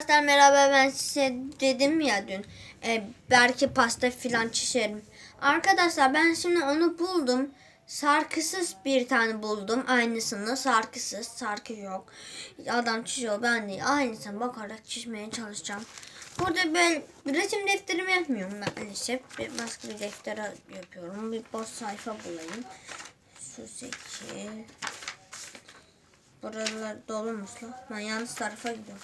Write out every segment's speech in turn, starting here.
Arkadaşlar merhaba ben size dedim ya dün e, belki pasta filan çizerim. Arkadaşlar ben şimdi onu buldum. Sarkısız bir tane buldum. Aynısını sarkısız. Sarkı yok. Adam çiziyor ben de aynısına bakarak çizmeye çalışacağım. Burada böyle resim defterimi yapmıyorum maalesef. Bir başka bir deftere yapıyorum. Bir boş sayfa bulayım. Şu seçil. Buralar dolmuş lan. Ben yanlış tarafa gidiyorum.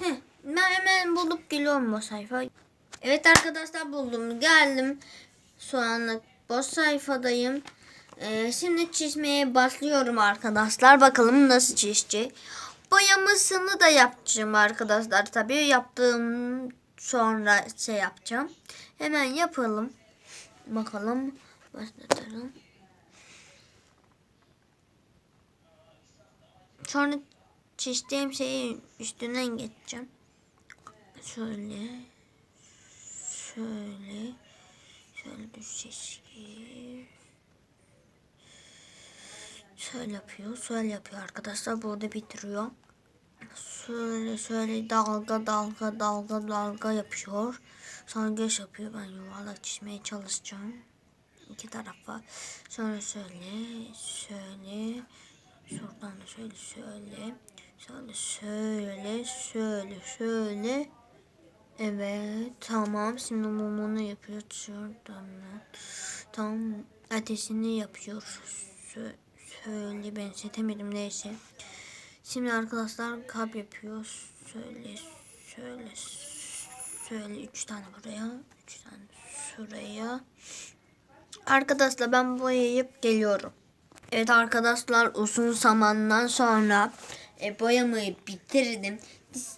Heh, ben hemen bulup geliyorum bu sayfa. Evet arkadaşlar buldum. Geldim. Şu anlık boş sayfadayım. Ee, şimdi çizmeye başlıyorum arkadaşlar. Bakalım nasıl çizecek. Boyamasını da yapacağım arkadaşlar. Tabii yaptığım sonra şey yapacağım. Hemen yapalım. Bakalım. Başlatalım. Sonra çizdiğim şeyi üstünden geçeceğim. Şöyle. Şöyle. Şöyle bir çizgi. Şöyle yapıyor. Şöyle yapıyor arkadaşlar. Burada bitiriyor. Şöyle şöyle dalga dalga dalga dalga yapıyor. Sonra göz yapıyor. Ben yuvarlak çizmeye çalışacağım. İki tarafa. Sonra şöyle şöyle. Şuradan da şöyle şöyle. Şöyle şöyle şöyle şöyle. Evet tamam. Şimdi mumunu yapıyor. Şuradan da. Tam ateşini yapıyor. Şö- Şöyle benzetemedim neyse. Şimdi arkadaşlar kap yapıyor. Şöyle şöyle şöyle üç tane buraya. Üç tane şuraya. Arkadaşlar ben boyayıp geliyorum. Evet arkadaşlar uzun zamandan sonra e, boyamayı bitirdim.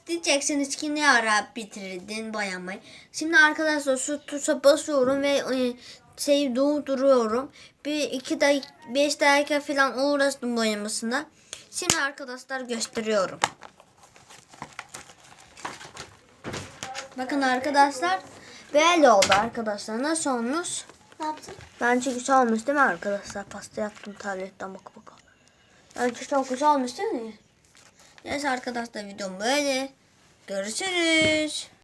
Diyeceksiniz ki ne ara bitirdin boyamayı. Şimdi arkadaşlar şu tuşa basıyorum ve e, şeyi durduruyorum. Bir iki dakika, beş dakika falan uğraştım boyamasına. Şimdi arkadaşlar gösteriyorum. Bakın arkadaşlar böyle oldu arkadaşlar. Nasıl olmuş? Ne yaptın? Bence güzel olmuş değil mi arkadaşlar? Pasta yaptım tabletten bak bak. Bence çok güzel olmuş değil mi? Neyse arkadaşlar videom böyle. Görüşürüz.